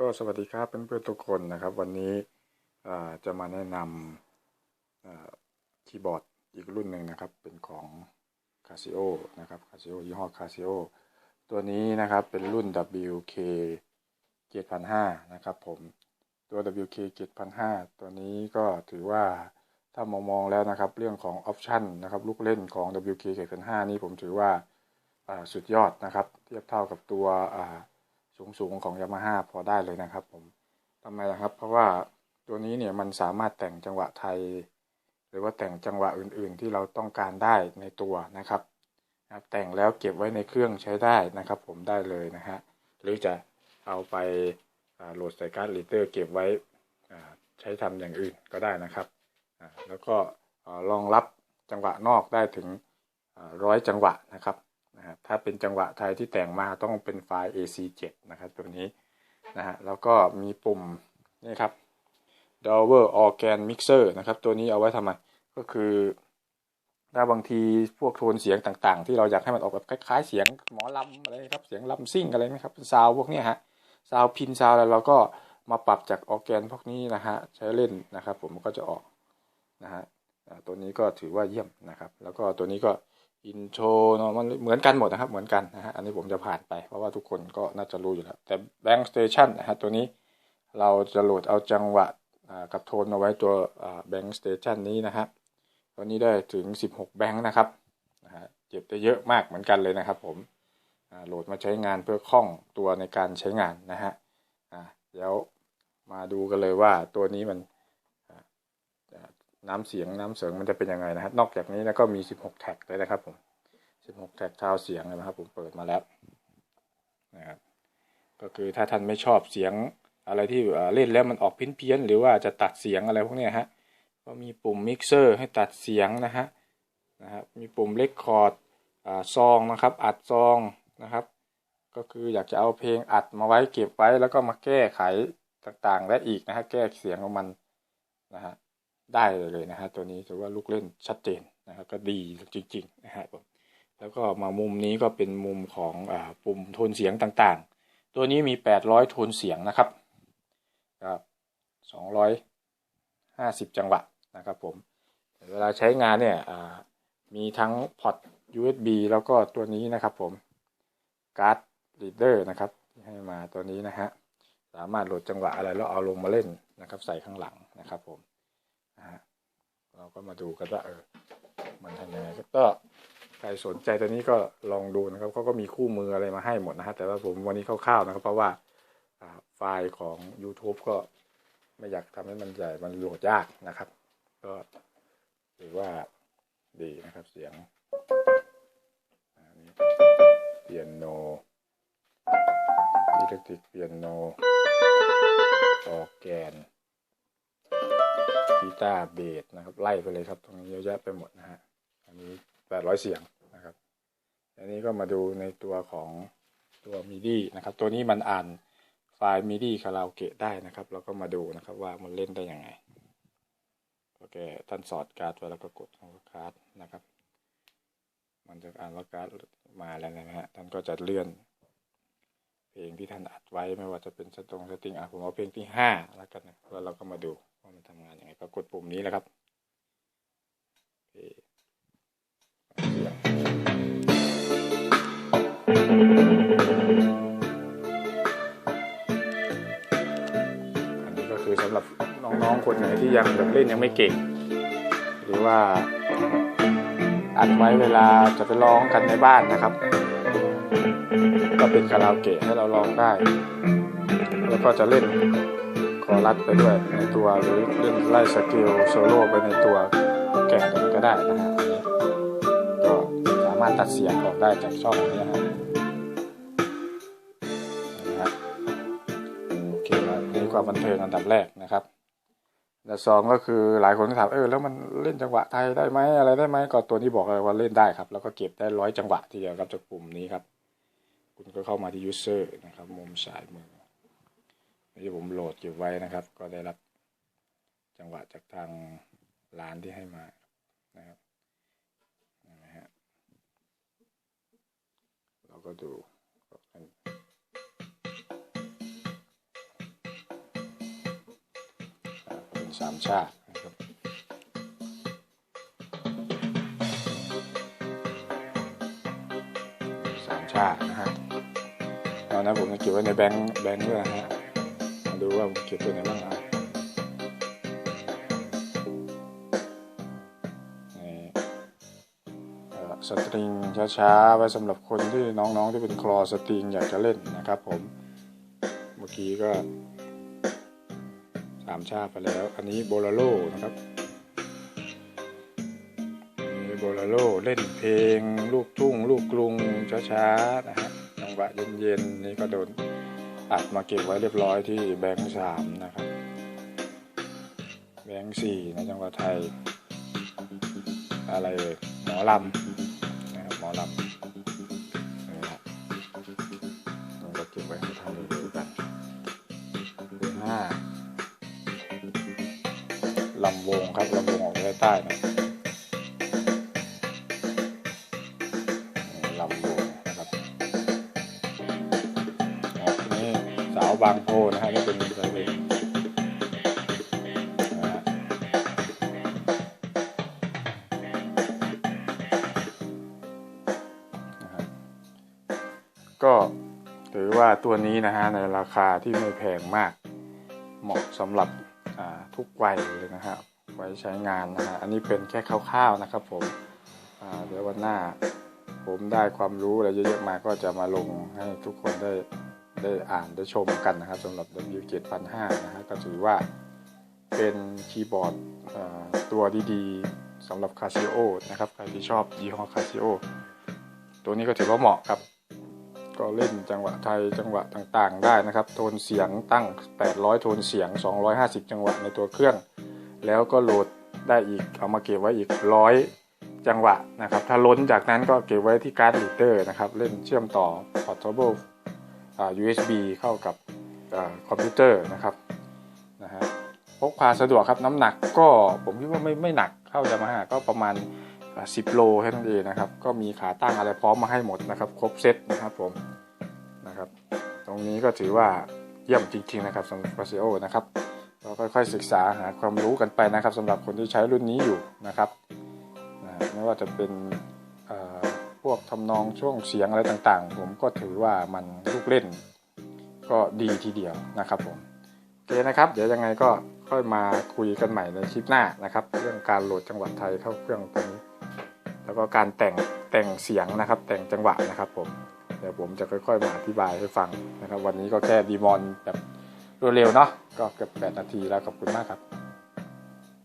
ก็สวัสดีครับเพื่อนๆทุกคนนะครับ วันนี้จะมาแนะนำคีย์บอร์ดอีกรุ่นหนึ่งนะครับ เป็นของ Casio นะครับ Casio ยี่ห้อ Casio ตัวนี้นะครับเป็นรุ่น WK 7005นะครับผมตัว WK 7005ตัวนี้ก็ถือว่าถ้ามองมองแล้วนะครับ เรื่องของออปชันนะครับลูกเล่นของ WK 7005นี้ผมถือว่าอ่าสุดยอดนะครับ เทียบเท่ากับตัวอ่า สูงสูงของ Yamaha พอได้เลยนะครับ ผมทำไมล่ะครับ เพราะว่าตัวนี้เนี่ยมันสามารถแต่งจังหวะไทย หรือว่าแต่งจังหวะอื่น ๆ ที่เราต้องการได้ในตัวนะครับแต่งแล้วเก็บไว้ในเครื่องใช้ได้นะครับ ผมได้เลยนะฮะหรือจะเอาไปโหลดใส่การ์ดลีเตอร์เก็บไว้ใช้ทำอย่างอื่นก็ได้นะครับแล้วก็รองรับจังหวะนอกได้ถึงร้อยจังหวะนะครับ ฮะถ้าเป็นจังหวะไทยที่แต่งมาต้องเป็นไฟล์ AC7 นะครับตัวนี้นะฮะแล้วก็มีปุ่มนี่ครับ Dover Organ Mixer นะครับตัวนี้เอาไว้ทำไมก็คือถ้าบางทีพวกโทนเสียงต่างๆ ที่เราอยากให้มันออกแบบคล้ายๆ เสียงหมอลำอะไรครับเสียงลำซิ่งอะไรนะครับซาวพวกนี้ฮะซาวพินซาวแล้วเราก็มาปรับจากออแกนพวกนี้นะฮะใช้เล่นนะครับ ผมก็จะออกนะฮะตัวนี้ก็ถือว่าเยี่ยมนะครับ แล้วก็ตัวนี้ก็ อินโทรเนาะมันเหมือนกันหมดนะครับ เหมือนกันนะฮะอันนี้ผมจะผ่านไป เพราะว่าทุกคนก็น่าจะรู้อยู่แล้ว แต่ Bank Station นะฮะตัวนี้เราจะโหลดเอาจังหวะกับโทนเอาไว้ตัว Bank Station นี้นะฮะตัวนี้ได้ถึง 16 แบงค์นะครับนะฮะเก็บได้เยอะมากเหมือนกันเลยนะครับผมโหลดมาใช้งานเพื่อคล่องตัวในการใช้งานนะฮะเดี๋ยวมาดูกันเลยว่าตัวนี้มัน น้ำเสียงน้ำเสียงมันจะเป็นยังไงนะครับนอกจากนี้แล้วก็มี 16 แท็กเลยนะครับผม 16 แท็กท้าเสียงนะครับ ผมเปิดมาแล้วนะครับก็คือถ้าท่านไม่ชอบเสียงอะไรที่เล่นแล้วมันออกเพี้ยนๆหรือว่าจะตัดเสียงอะไรพวกนี้ฮะก็มีปุ่มมิกเซอร์ให้ตัดเสียงนะฮะนะครับมีปุ่มเลคคอร์ดซองนะครับ อัดซองนะครับ ก็คืออยากจะเอาเพลงอัดมาไว้เก็บไว้แล้วก็มาแก้ไขต่างๆ และอีกนะฮะแก้เสียงของมันนะฮะ ได้เลยนะฮะตัวนี้ถือว่าลูกเล่นชัดเจนนะครับก็ดีจริงๆนะฮะแล้วก็มามุมนี้ก็เป็นมุมของอปุ่มโทนเสียงต่างๆ ตัวนี้มี 800 โทนเสียงนะครับกับ250 จังหวะนะครับผมเวลาใช้งานเนี่ยมีทั้งพอร์ต USB แล้วก็ตัวนี้นะครับผมการ์ดรีเดอร์นะครับให้มาตัวนี้นะฮะสามารถโหลดจังหวะอะไรแล้วเอาลงมาเล่นนะครับ ใส่ข้างหลังนะครับผม นะฮะเราก็มาดูกันว่าเออมันทำยังไงก็ใครสนใจตัวนี้ก็ลองดูนะครับเขาก็มีคู่มืออะไรมาให้หมดนะฮะแต่ว่าผมวันนี้คร่าวๆนะครับ เพราะว่าไฟล์ของ YouTube ก็ไม่อยากทำให้มันใหญ่ มันโหลดยากนะครับ ก็ถือว่าดีนะครับเสียงเปียโนอิเล็กทริกเปียโนออแกน กีตาร์เบสนะครับ ไล่ไปเลยครับ ตรงนี้เยอะแยะไปหมดนะฮะอันนี้แปดร้อยเสียงนะครับ อันนี้ก็มาดูในตัวของตัวมิดีนะครับ ตัวนี้มันอ่านไฟล์มิดีคาราโอเกะได้นะครับ เราก็มาดูนะครับว่ามันเล่นได้ยังไงโอเคท่านสอดการ์ดไว้แล้วก็กดของการ์ดนะครับ มันจะอ่านว่าการ์ดมาแล้วนะฮะท่านก็จะเลื่อนเพลงที่ท่านอัดไว้ไม่ว่าจะเป็นสตรงสติงอะผมเอาเพลงที่ห้าแล้วกันนะแล้วเราก็มาดู กดปุ่มนี้แหละครับอันนี้ก็คือสำหรับน้องๆคนไหนที่ยังแบบเล่นยังไม่เก่ง หรือว่าอัดไว้เวลาจะไปร้องกันในบ้านนะครับ ก็เป็นคาราโอเกะให้เราร้องได้ แล้วก็จะเล่น รัสไปด้วยในตัวหรือเล่นไล่สกิลโซโล่ไปในตัวแก่งกันก็ได้นะฮะก็สามารถตัดเสียงออกได้จากช่องนี้นะฮะโอเคแล้วนี่ความบันเทิงอันดับแรกนะครับและสองก็คือหลายคนก็ถามเออแล้วมันเล่นจังหวะไทยได้ไหมอะไรได้ไหมก็ตัวนี้บอกเลยว่าเล่นได้ครับ แล้วก็เก็บได้ร้อยจังหวะทีเดียวครับจากปุ่มนี้ครับ คุณก็เข้ามาที่ user นะครับ มุมซ้ายมือ ที่ผมโหลดเก็บไว้นะครับ ก็ได้รับจังหวะจากทางร้านที่ให้มานะครับนะฮะเราก็ดูสามชาตินะครับสามชาตินะฮะตอนนั้นผมจะเก็บไว้ในแบงค์แบงค์ด้วยนะฮะ ดูว่าผมเก็บตัวไหนบ้างอะนี่เอ่อสตริงช้าๆไว้สำหรับคนที่น้องๆที่เป็นคลอสตริงอยากจะเล่นนะครับผม เมื่อกี้ก็สามชาติไปแล้ว อันนี้โบลาโลนะครับนนี้โบลาโลเล่นเพลง ลูกทุ่ง ลูกกรุงช้าๆนะฮะจังหวะเย็นๆ นี่ก็โดน อัดมาเก็บไว้เรียบร้อยที่แบงค์สามนะครับ แบงค์สี่ในจังหวัดไทย อะไรเอ่ยหมอลำนะครับหมอลำนี่ครับเราก็เก็บไว้ให้ทำดูกันเบอร์ห้าลำวงครับลำวงออกไปใต้นะาวบางโพนะฮะนี่เป็นเพลงนะฮะก็ถือว่าตัวนี้นะฮะในราคาที่ไม่แพงมาก เหมาะสำหรับทุกวัยเลยนะฮะไว้ใช้งานนะฮะอันนี้เป็นแค่คร่าวๆนะครับผมเดี๋ยววันหน้าผมได้ความรู้อะไรเยอะๆมาก็จะมาลงให้ทุกคนได้ ได้อ่านได้ชมกันนะครับสำหรับ W 7005นะฮะก็ถือว่าเป็นคีย์บอร์ดตัวดีๆสำหรับ Casio นะครับใครที่ชอบยี่ห้อ Casio ตัวนี้ก็ถือว่าเหมาะครับ ก็เล่นจังหวะไทยจังหวะต่างๆ ได้นะครับ โทนเสียงตั้ง 800 โทนเสียง 250 จังหวะในตัวเครื่อง แล้วก็โหลดได้อีกเอามาเก็บไว้อีก100จังหวะนะครับ ถ้าล้นจากนั้นก็เก็บไว้ที่การ์ดลีดเดอร์นะครับ เล่นเชื่อมต่อ portable USB เข้ากับอคอมพิวเตอร์นะครับนะฮะพกพาสะดวกครับน้ำหนักก็ผมคิดว่าไม่ไม่หนักเท่ายามาฮ่าก็ประมาณ 10 โลแค่นั้นเองนะครับ ก็มีขาตั้งอะไรพร้อมมาให้หมดนะครับ ครบเซตนะครับผมนะครับ ตรงนี้ก็ถือว่าเยี่ยมจริงๆนะครับสำหรับ c a s i o นะครับเราค่อยๆศึกษาหาความรู้กันไปนะครับสำหรับคนที่ใช้รุ่นนี้อยู่นะครับนะไม่ว่าจะเป็นอ่อพ วกทำนองช่วงเสียงอะไรต่างๆ ผมก็ถือว่ามันลูกเล่น ก็ดีทีเดียวนะครับผมโอเคนะครับ เดี๋ยวยังไงก็ค่อยมาคุยกันใหม่ในคลิปหน้านะครับ เรื่องการโหลดจังหวัดไทยเข้าเครื่องตรงนี้ แล้วก็การแต่งแต่งเสียงนะครับ แต่งจังหวะนะครับผมเดี๋ยวผมจะค่อยๆมาอธิบายให้ฟังนะครับ วันนี้ก็แค่ดีมอนแบบรวดเร็วเนาะก็เกือบ8นาทีแล้วขอบคุณมากครับ